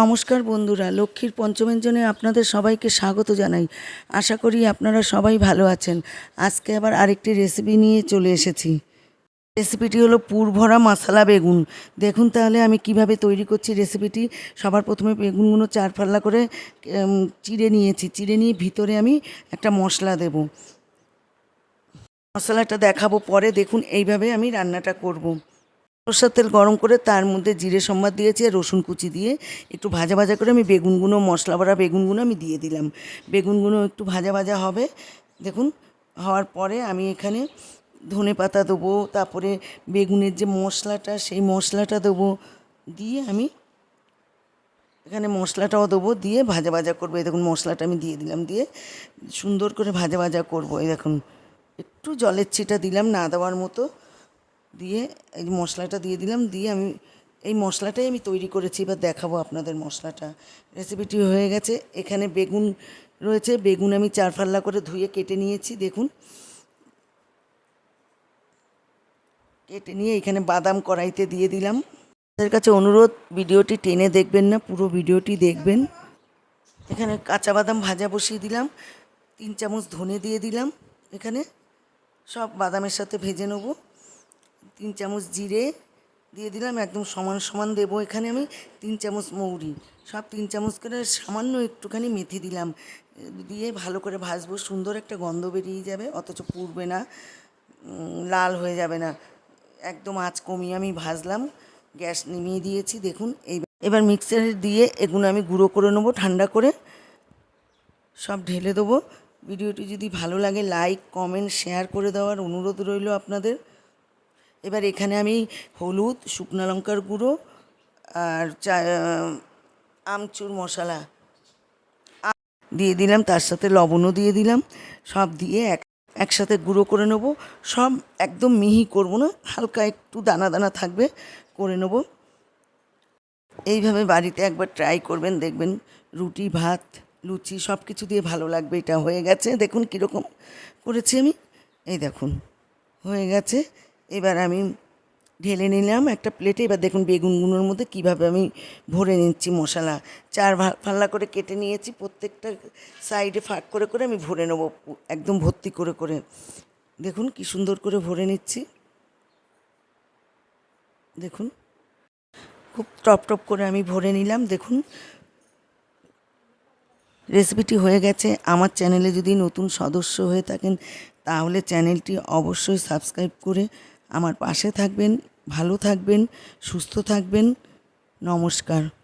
নমস্কার বন্ধুরা, লক্ষ্মীর পঞ্চমের জন্য আপনাদের সবাইকে স্বাগত জানাই। আশা করি আপনারা সবাই ভালো আছেন। আজকে আবার আরেকটি রেসিপি নিয়ে চলে এসেছি। রেসিপিটি হলো পুর ভরা মশলা বেগুন। দেখুন তাহলে আমি কীভাবে তৈরি করছি রেসিপিটি সবার প্রথমে বেগুনগুলো চার পাল্লা করে চিড়ে নিয়েছি। চিড়ে নিয়ে ভিতরে আমি একটা মশলা দেব। মশলাটা দেখাবো পরে। দেখুন এইভাবে আমি রান্নাটা করব। সরষের তেল গরম করে তার মধ্যে জিরে সম্বাদ দিয়েছি আর রসুন কুচি দিয়ে একটু ভাজা ভাজা করে আমি বেগুনগুলো মশলা ভরা বেগুনগুলো আমি দিয়ে দিলাম। বেগুনগুলো একটু ভাজা ভাজা হবে। দেখুন, হওয়ার পরে আমি এখানে ধনে পাতা দেবো, তারপরে বেগুনের যে মশলাটা, সেই মশলাটা দেবো দিয়ে আমি এখানে মশলাটাও দেবো দিয়ে ভাজা ভাজা করব। এই দেখুন, মশলাটা আমি দিয়ে দিলাম দিয়ে সুন্দর করে ভাজা ভাজা করব। এই দেখুন, একটু জলের ছিটা দিলাম না দেওয়ার মতো। দিয়ে এই মশলাটা দিয়ে দিলাম, দিয়ে আমি এই মশলাটাই আমি তৈরি করেছি, এবার দেখাবো আপনাদের মশলাটা। রেসিপিটি হয়ে গেছে। এখানে বেগুন রয়েছে, বেগুন আমি চার ফাল্লা করে ধুয়ে কেটে নিয়েছি, দেখুন। কেটে নিয়ে এখানে বাদাম কড়াইতে দিয়ে দিলাম। তাদের কাছে অনুরোধ, ভিডিওটি টেনে দেখবেন না, পুরো ভিডিওটি দেখবেন। এখানে কাঁচা বাদাম ভাজা বসিয়ে দিলাম, তিন চামচ ধনে দিয়ে দিলাম। এখানে সব বাদামের সাথে ভেজে নেব। তিন চামচ জিরে দিয়ে দিলাম, একদম সমান সমান দেবো এখানে আমি তিন চামচ মৌরি। সব তিন চামচ করে সামান্য একটুখানি মেথি দিলাম, দিয়ে ভালো করে ভাজবো, সুন্দর একটা গন্ধ বেরিয়ে যাবে, অথচ পুড়বে না লাল হয়ে যাবে না। একদম আঁচ কমিয়ে আমি ভাজলাম, গ্যাস নিমিয়ে দিয়েছি, দেখুন, এই এবার মিক্সারে দিয়ে এগুলো আমি গুঁড়ো করে নেব, ঠান্ডা করে। সব ঢেলে দেবো। ভিডিওটি যদি ভালো লাগে, লাইক, কমেন্ট, শেয়ার করে দেওয়ার অনুরোধ রইল আপনাদের। এবার এখানে আমি হলুদ, শুকনো লঙ্কার গুঁড়ো আর চা আমচুর মশলা দিয়ে দিলাম, তার সাথে লবণও দিয়ে দিলাম। সব দিয়ে এক, একসাথে গুঁড়ো করে নেব। সব একদম মিহি করব না, হালকা একটু দানা দানা থাকবে, করে নেব। এইভাবে বাড়িতে একবার ট্রাই করবেন, দেখবেন রুটি, ভাত, লুচি সব কিছু দিয়ে ভালো লাগবে, এটা হয়ে গেছে। দেখুন কীরকম করেছি আমি। এই দেখুন, হয়ে গেছে। এবার আমি ঢেলে নিলাম একটা প্লেটে এবার দেখুন বেগুনগুলোর মধ্যে কীভাবে আমি ভরে নিচ্ছি মশলা। চার ফাল্লা করে কেটে নিয়েছি, প্রত্যেকটা সাইডে ফাঁক করে করে আমি ভরে নেব, একদম ভর্তি করে করে। দেখুন কি সুন্দর করে ভরে নিচ্ছি। দেখুন, খুব টপ টপ করে আমি ভরে নিলাম। দেখুন রেসিপিটি হয়ে গেছে। আমার চ্যানেলে যদি নতুন সদস্য হয়ে থাকেন, তাহলে চ্যানেলটি অবশ্যই সাবস্ক্রাইব করে আমার পাশে থাকবেন ভালো থাকবেন সুস্থ থাকবেন। নমস্কার।